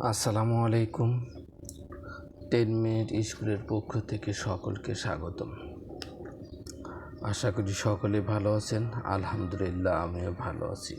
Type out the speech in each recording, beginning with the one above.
আসসালামু আলাইকুম। Ten minute স্কুলের পক্ষ থেকে সকলকে স্বাগতম। আশা করি সকলে ভালো আছেন। আলহামদুলিল্লাহ, আমিও ভালো আছি।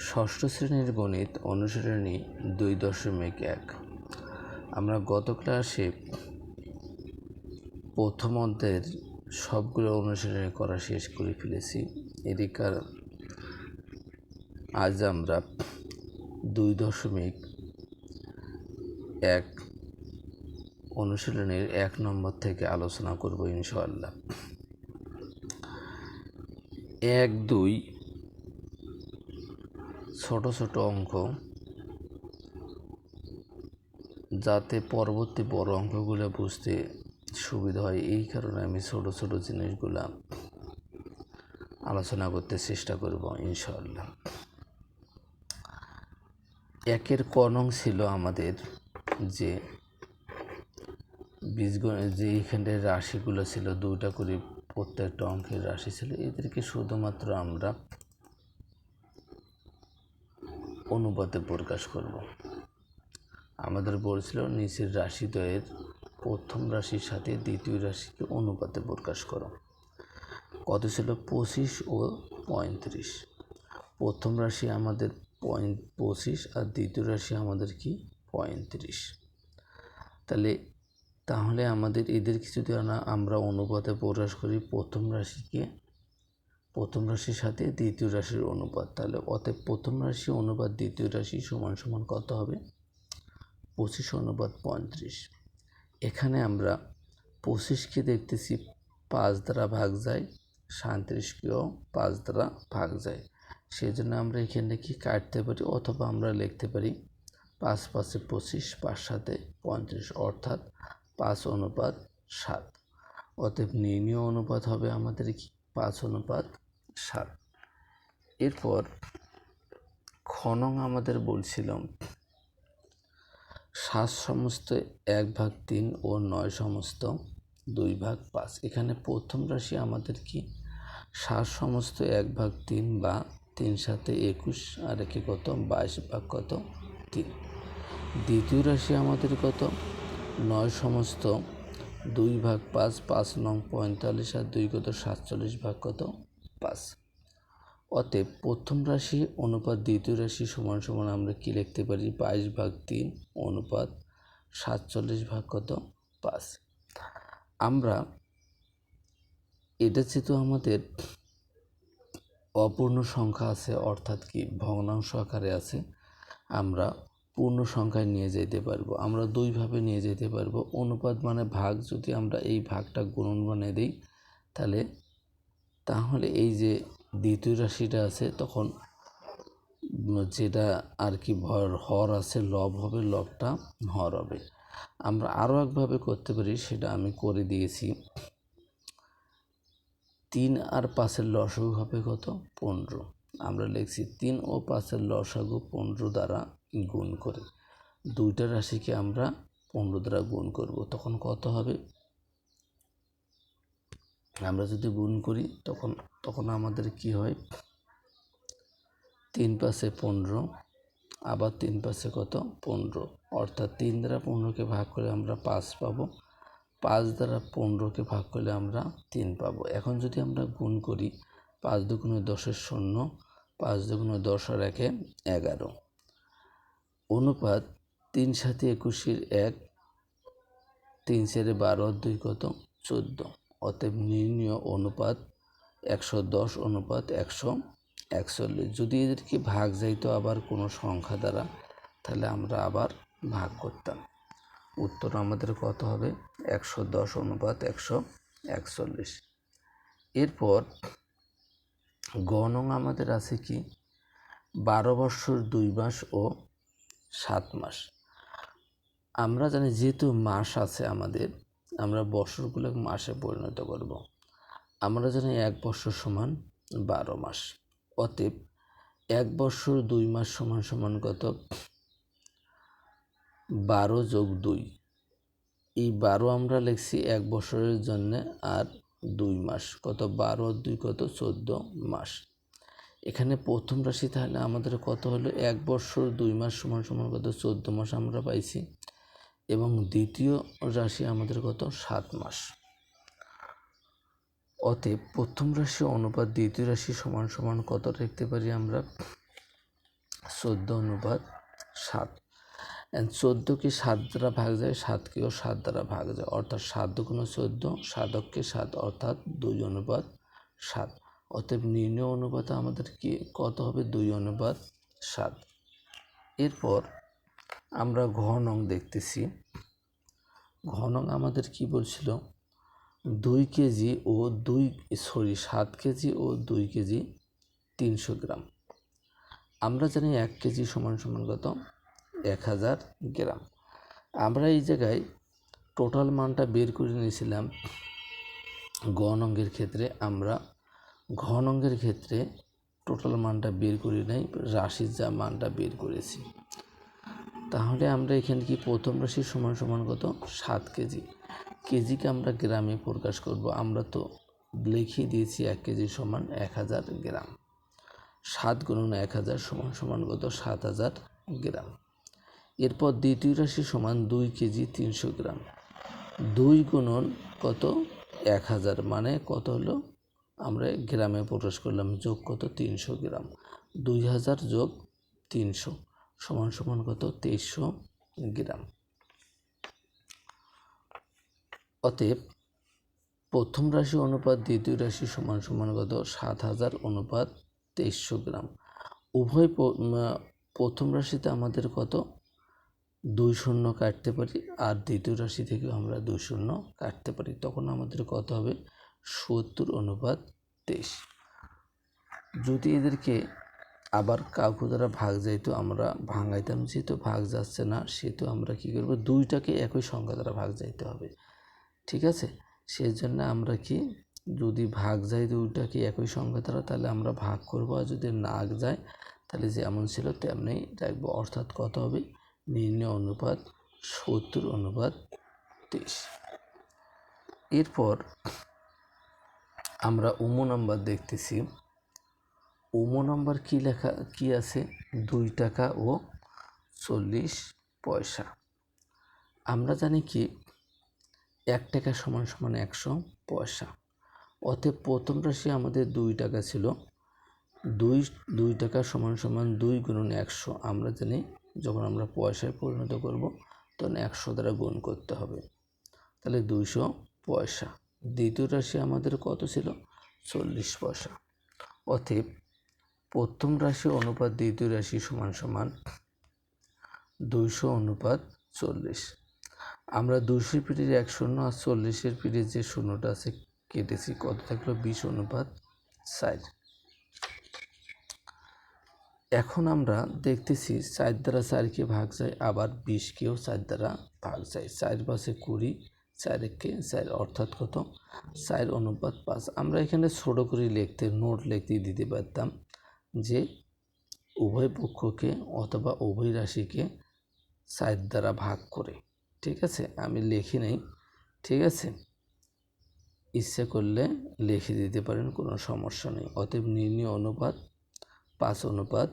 ষষ্ঠ শ্রেণির গণিত অনুসরণী দুই দশমিক এক। আমরা গত ক্লাসে প্রথম অধ্যায়ের সবগুলো অনুসরণী করা শেষ করে ফেলেছি। এরই কারণ আজ আমরা দুই দশমিক এক অনুশীলনের এক নম্বর থেকে আলোচনা করব ইনশাআল্লাহ। এক, দুই ছোট ছোট অঙ্ক যাতে পরবর্তী বড় অঙ্কগুলো বুঝতে সুবিধা হয়। এই কারণে আমি ছোট ছোট জিনিসগুলা আলোচনা করতে চেষ্টা করব ইনশাআল্লাহ। একের কনং ছিল আমাদের যে বীজগণিত যে এইখানের রাশিগুলো ছিল, দুইটা করে প্রত্যেকটা অঙ্কের রাশি ছিল। এদেরকে শুধুমাত্র আমরা অনুপাতে প্রকাশ করব। আমাদের বলছিল নিচের রাশিদ্বয়ের প্রথম রাশির সাথে দ্বিতীয় রাশিকে অনুপাতে প্রকাশ করো। কত ছিল? পঁচিশ ও পঁয়ত্রিশ। প্রথম রাশি আমাদের পয়েন্ট পঁচিশ আর দ্বিতীয় রাশি আমাদের কি? পঁয়ত্রিশ তাহলে তাহলে আমাদের এদেরকে যদি না, আমরা অনুপাতে প্রকাশ করি প্রথম রাশিকে। প্রথম রাশির সাথে দ্বিতীয় রাশির অনুপাত। তাহলে অতএব প্রথম রাশি অনুপাত, দ্বিতীয় রাশি সমান সমান কত হবে? পঁচিশ অনুপাত পঁয়ত্রিশ এখানে আমরা পঁচিশকে দেখতেছি, পাঁচ দ্বারা ভাগ যায়, সাঁত্রিশকেও পাঁচ দ্বারা ভাগ যায়। সেই জন্য আমরা এখানে কি কাটতে পারি অথবা আমরা লিখতে পারি পাঁচ পাঁচে পঁচিশ, পাঁচ সাথে পঁয়ত্রিশ অর্থাৎ পাঁচ অনুপাত সাত। অতএব নির্ণীয় অনুপাত হবে আমাদের কি? পাঁচ অনুপাত সাত। এরপর খনং আমাদের বলছিলাম সাত সমস্ত এক ভাগ তিন ও নয় সমস্ত দুই ভাগ পাঁচ। এখানে প্রথম রাশি আমাদের কি? সাত সমস্ত এক ভাগ তিন বা তিন সাথে একুশ, আর একে কত? বাইশ ভাগ কত? তিন। দ্বিতীয় রাশি আমাদের কত? নয় সমস্ত দুই ভাগ পাঁচ পাঁচ নং পঁয়তাল্লিশ, আর দুই কত? সাতচল্লিশ ভাগ কত? পাঁচ। অতএব প্রথম রাশি অনুপাত দ্বিতীয় রাশি সমান সমান আমরা কি লিখতে পারি? বাইশ ভাগ তিন অনুপাত সাতচল্লিশ ভাগ কত? পাঁচ। আমরা, এটা যেহেতু আমাদের অপূর্ণ সংখ্যা আছে, অর্থাৎ কি ভগ্নাংশ আকারে আছে, আমরা পূর্ণ সংখ্যায় নিয়ে যেতে পারব। আমরা দুইভাবে নিয়ে যেতে পারব। অনুপাত মানে ভাগ, যদি আমরা এই ভাগটা গুণন বানিয়ে দিই, তাহলে তাহলে এই যে দ্বিতীয় রাশিটা আছে, তখন যেটা আর কি ভর, হর আছে, লব হবে, লবটা হর হবে। আমরা আরও একভাবে করতে পারি, সেটা আমি করে দিয়েছি। তিন আর পাঁচের লসাগু হবে কত? পনেরো। আমরা লিখছি তিন ও পাঁচের লসাগু পনেরো দ্বারা গুণ করে। দুইটা রাশিকে আমরা পনেরো দ্বারা গুণ করব। তখন কত হবে? আমরা যদি গুণ করি, তখন তখন আমাদের কি হয়? তিন পাশে পনেরো, আবার তিন পাশে কত? পনেরো। অর্থাৎ তিন দ্বারা পনেরোকে ভাগ করে আমরা পাঁচ পাবো। পাঁচ দ্বারা পনেরোকে ভাগ করলে আমরা তিন পাবো। এখন যদি আমরা গুণ করি, পাঁচ দুগুণে দশের শূন্য, পাঁচ দুগুণে দশ আর একে এগারো। অনুপাত তিন সাথে একুশের এক, তিন চারে বারো দুই কত? চোদ্দ। অতএব নির্ণীয় অনুপাত একশো দশ, অনুপাত একশো একচল্লিশ। যদি এদেরকে ভাগ যাইতো আবার কোনো সংখ্যা দ্বারা, তাহলে আমরা আবার ভাগ করতাম। উত্তর আমাদের কত হবে? একশো দশ অনুপাত একশো একচল্লিশ। এরপর গণং আমাদের আছে কি? বারো বৎসর দুই মাস ও সাত মাস। আমরা জানি যেহেতু মাস আছে আমাদের, আমরা বছরগুলো মাসে পরিণত করব। আমরা জানি এক বছর সমান বারো মাস। অতএব এক বছর দুই মাস সমান সমান কত? বারো যোগ দুই। এই বারো আমরা লিখছি এক বছরের জন্য আর দুই মাস। কত? বারো দুই কত? চোদ্দ মাস। এখানে প্রথম রাশি তাহলে আমাদের কত হলো? এক বছর দুই মাস সমান সমান কত? চোদ্দ মাস আমরা পাইছি। এবং দ্বিতীয় রাশি আমাদের কত? সাত মাস। অতএব প্রথম রাশি অনুপাত, দ্বিতীয় রাশি সমান সমান কত লিখতে পারি আমরা? চোদ্দ অনুপাত সাত। চোদ্দোকে সাত দ্বারা ভাগ যায়? সাতকেও সাত দ্বারা ভাগ যায়। অর্থাৎ সাত দুগুণ চোদ্দ সাতককে সাত, অর্থাৎ দুই অনুপাত সাত। অতএব নির্ণয় অনুপাতে আমাদের কি? কত হবে? দুই অনুপাত সাত। এরপর আমরা ঘ নং দেখতেছি। ঘ নং আমাদের কি বলছিল? দুই কেজি ও দুই, সরি, সাত কেজি ও দুই কেজি তিনশো গ্রাম। আমরা জানি এক কেজি সমান সমান কত? এক হাজার গ্রাম। আমরা এই জায়গায় টোটাল মানটা বের করে নিয়েছিলাম গ নঙ্গের ক্ষেত্রে। আমরা ঘ নঙ্গের ক্ষেত্রে টোটাল মানটা বের করি নাই, রাশির যা মানটা বের করেছি। তাহলে আমরা এখানে কি প্রথম রাশির সমান সমান কত? সাত কেজি। কেজিকে আমরা গ্রামে প্রকাশ করব। আমরা তো লিখিয়ে দিয়েছি এক কেজি সমান এক হাজার গ্রাম। সাত গুণন এক হাজার সমান সমান কত? সাত হাজার গ্রাম। এরপর দ্বিতীয় রাশি সমান দুই কেজি তিনশো গ্রাম। দুই গুণন কত? এক হাজার। মানে কত হলো? আমরা গ্রামে প্রকাশ করলাম, যোগ কত? তিনশো গ্রাম। দুই হাজার যোগ তিনশো সমান সমান কত? তেইশশো গ্রাম। অতএব প্রথম রাশি অনুপাত, দ্বিতীয় রাশি সমান সমান কত? সাত হাজার অনুপাত তেইশশো গ্রাম। উভয় প্রথম রাশিতে আমাদের কত? দুই শূন্য কাটতে পারি আর দ্বিতীয় রাশি থেকে আমরা দুই শূন্য কাটতে পারি। তখন আমাদের কত হবে? সত্তর অনুপাত তেইশ। যদি এদেরকে আবার কাউকে দ্বারা ভাগ যাইতো আমরা ভাঙাইতাম যেহেতু ভাগ যাচ্ছে না, সেহেতু আমরা কী করব? দুইটাকে একই সংখ্যা দ্বারা ভাগ যাইতে হবে। ঠিক আছে? সেই জন্য আমরা কি, যদি ভাগ যায় দুইটাকে একই সংখ্যা দ্বারা, তাহলে আমরা ভাগ করব। আর যদি না যায়, তাহলে যেমন ছিল, তেমনি রাখব। অর্থাৎ কত হবে? নির্ণয় অনুপাত, সত্তর অনুপাত তেইশ এরপর আমরা উমো নাম্বার দেখতেছি। উমো নাম্বার কী লেখা, কি আছে? দুই টাকা ও চল্লিশ পয়সা। আমরা জানি কি, এক টাকা সমান সমান একশো পয়সা। অতএব প্রথম রাশি আমাদের দুই টাকা ছিল। দুই দুই টাকা সমান সমান দুই গুণন একশো। আমরা জানি যখন আমরা পয়সায় পরিণত করব, তখন একশো দ্বারা গুণ করতে হবে। তাহলে দুইশো পয়সা। দ্বিতীয় রাশি আমাদের কত ছিল? চল্লিশ পয়সা। অতএব প্রথম রাশি অনুপাত দ্বিতীয় রাশি সমান সমান দুইশো অনুপাত চল্লিশ। আমরা দুইশো পিঠের এক শূন্য আর চল্লিশের পিঠে যে শূন্যটা আছে, কেটেছি, কত থাকল? বিশ অনুপাত ষাট। এখন আমরা দেখতেছি চার দ্বারা চারকে ভাগ যায়, আবার বিশকেও চার দ্বারা ভাগ যায়। চার পাশে কুড়ি, চারকে চার, অর্থাৎ কত? চার অনুপাত পাঁচ। আমরা এখানে ছোটো করে লিখতে, নোট লিখতে দিতে পারতাম যে উভয় পক্ষকে অথবা উভয় রাশিকে চার দ্বারা ভাগ করে। ঠিক আছে? আমি লিখি নেই। ঠিক আছে? ইচ্ছে করলে লিখে দিতে পারেন, কোনো সমস্যা নেই। অতএব নির্ণয় অনুপাত পাঁচ অনুপাত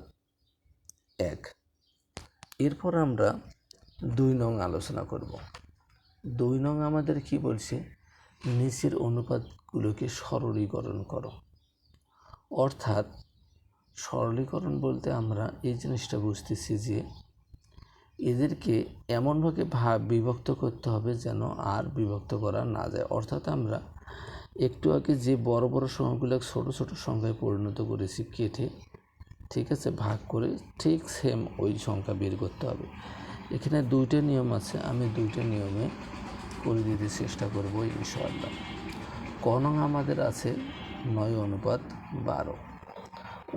এক। এরপর আমরা দুই নং আলোচনা করব। দুই নং আমাদের কি বলছে? নিচের অনুপাতগুলোকে সরলীকরণ করো। অর্থাৎ সরলীকরণ বলতে আমরা এই জিনিসটা বুঝতেছি যে এদেরকে এমনভাবে ভাব বিভক্ত করতে হবে যেন আর বিভক্ত করা না যায়। অর্থাৎ আমরা একটু আগে যে বড় বড় সংখ্যাগুলো ছোট ছোট সংখ্যায় পরিণত করেছি কেটে ঠিক আছে, ভাগ করে ঠিক সেম ওই সংখ্যা বের করতে হবে। এখানে দুইটা নিয়ম আছে, আমি দুইটা নিয়মে করে দিতে চেষ্টা করব ইনশাআল্লাহ। কনং আমাদের আছে নয় অনুপাত বারো।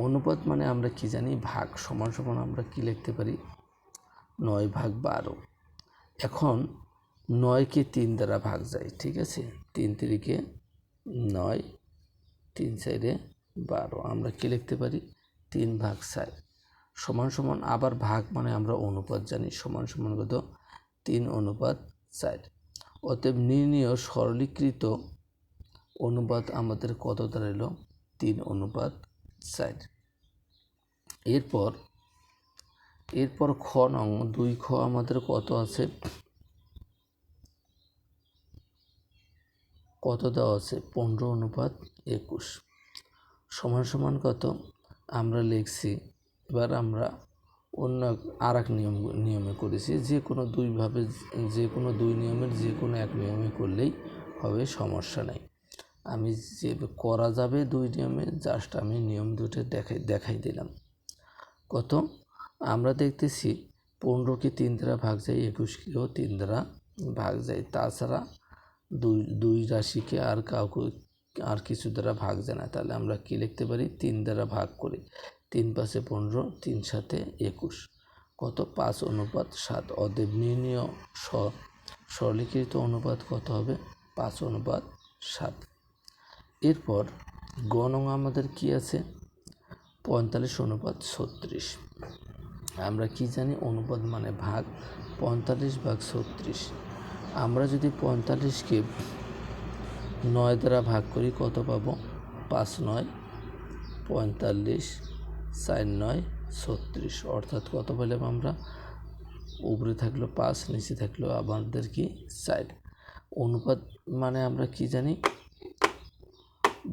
অনুপাত মানে আমরা কি জানি, ভাগ সমান সমান আমরা কি লিখতে পারি? নয় ভাগ বারো। এখন নয়কে তিন দ্বারা ভাগ যায়, ঠিক আছে? তিন তিরিকে নয়, তিন সাইডে বারো। আমরা কি লিখতে পারি? তিন ভাগ চার সমান সমান আবার ভাগ মানে আমরা অনুপাত জানি। সমান সমান কত? তিন অনুপাত চার অতএব নির্ণীয় সরলীকৃত অনুপাত আমাদের কত দাঁড়াইল তিন অনুপাত চার এরপর এরপর খ নং, দুই খ আমাদের কত আছে? কত দেওয়া আছে? পনেরো অনুপাত একুশ। সমান সমান কত? আমরা লিখছি, এবার আমরা অন্য আর এক নিয়ম, নিয়মে করেছি, যে কোনো দুইভাবে যে কোনো দুই নিয়মের যে কোনো এক নিয়মে করলেই হবে, সমস্যা নেই। আমি যে করা যাবে দুই নিয়মে জাস্ট আমি নিয়ম দুটো দেখাই দেখাই দিলাম। কত? আমরা দেখতেছি পনেরোকে তিন দ্বারা ভাগ যায় একুশকেও তিন দ্বারা ভাগ যায়। তাছাড়া দুই দুই রাশিকে আর কাউকে আর কিছু দ্বারা ভাগ যায় না। তাহলে আমরা কি লিখতে পারি? তিন দ্বারা ভাগ করি। তিন পাশে পনেরো, তিন সাথে একুশ। কত? পাঁচ অনুপাত সাত। অদেব নির্ণীয় স। সরলীকৃত অনুপাত কত হবে? পাঁচ অনুপাত সাত। এরপর গণং আমাদের কি আছে? পঁয়তাল্লিশ অনুপাত ছত্রিশ। আমরা কি জানি? অনুপাত মানে ভাগ। পঁয়তাল্লিশ ভাগ ছত্রিশ। আমরা যদি পঁয়তাল্লিশকে নয় দ্বারা ভাগ করি কত পাবো? পাঁচ নয়, পঁয়তাল্লিশ, চার নয়, ছত্রিশ। অর্থাৎ কত পেলাম আমরা? উপরে থাকল পাঁচ, নিচে থাকল আমাদের কি চার। অনুপাত মানে আমরা কি জানি?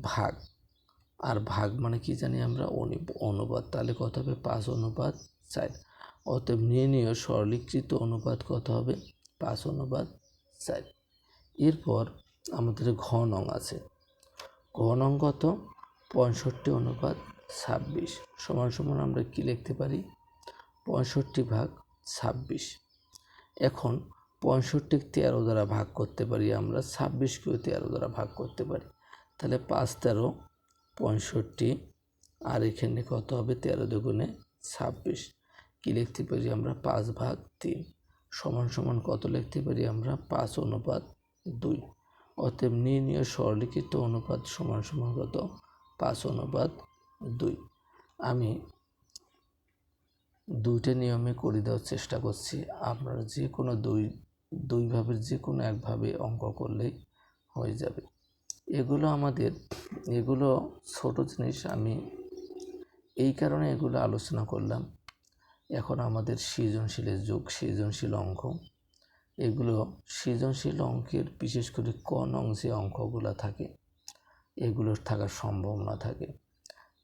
ভাগ। আর ভাগ মানে কি জানি আমরা? অনু- অনুপাত। তাহলে কত হবে? পাঁচ অনুপাত চার। অতএব নির্ণীয় সরলীকৃত অনুপাত কত হবে? পাঁচ অনুপাত চার। এরপর আমাদের ঘন অং আছে। ঘন অং কত পঁয়ষট্টি অনুপাত ছাব্বিশ। সমান সমান আমরা কি লিখতে পারি? পঁয়ষট্টি ভাগ ছাব্বিশ। এখন পঁয়ষট্টি তেরো দ্বারা ভাগ করতে পারি আমরা, ছাব্বিশকেও তেরো দ্বারা ভাগ করতে পারি। তাহলে পাঁচ তেরো, পঁয়ষট্টি, আর এখানে কত হবে? তেরো দুগুণে ছাব্বিশ। কী লিখতে পারি আমরা? পাঁচ ভাগ তিন। সমান সমান কত লিখতে পারি আমরা? পাঁচ অনুপাত দুই। অতএব নির্ণীয় সরলীকৃত অনুপাত সমান সমান কত? পাঁচ অনুপাত দুই। আমি দুইটা নিয়মে করে দেওয়ার চেষ্টা করছি। আপনারা যে কোনো দুই দুই ভাবের যে কোনো একভাবে অঙ্ক করলেই হয়ে যাবে। এগুলো আমাদের, এগুলো ছোট জিনিস, আমি এই কারণে এগুলো আলোচনা করলাম। এখন আমাদের সৃজনশীলের যুগ, সৃজনশীল অঙ্ক। এগুলো সৃজনশীল অঙ্কের, বিশেষ করে কোন অংশে অঙ্কগুলো থাকে এগুলোর থাকার সম্ভাবনা থাকে।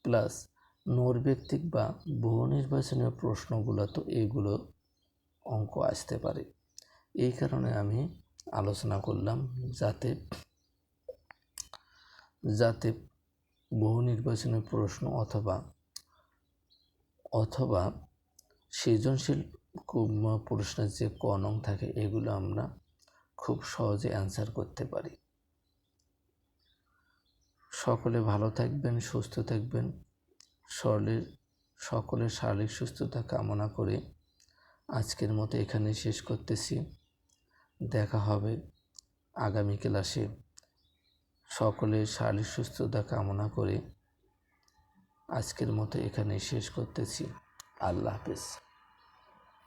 প্লাস নৈর্ব্যক্তিক বা বহু নির্বাচনীয় প্রশ্নগুলো তো এগুলো অঙ্ক আসতে পারে। এই কারণে আমি আলোচনা করলাম যাতে যাতে বহু নির্বাচনী প্রশ্ন অথবা অথবা সৃজনশীল প্রশ্নের যে ক নং থাকে, এগুলো আমরা খুব সহজে অ্যান্সার করতে পারি। সকলে ভালো থাকবেন, সুস্থ থাকবেন। শরীরের সকলের শারীরিক সুস্থতা কামনা করে আজকের মতো এখানে শেষ করতেছি। দেখা হবে আগামী ক্লাসে। সকলের শারীরিক সুস্থতা কামনা করে আজকের মতো এখানে শেষ করতেছি। আল্লাহ হাফেজ।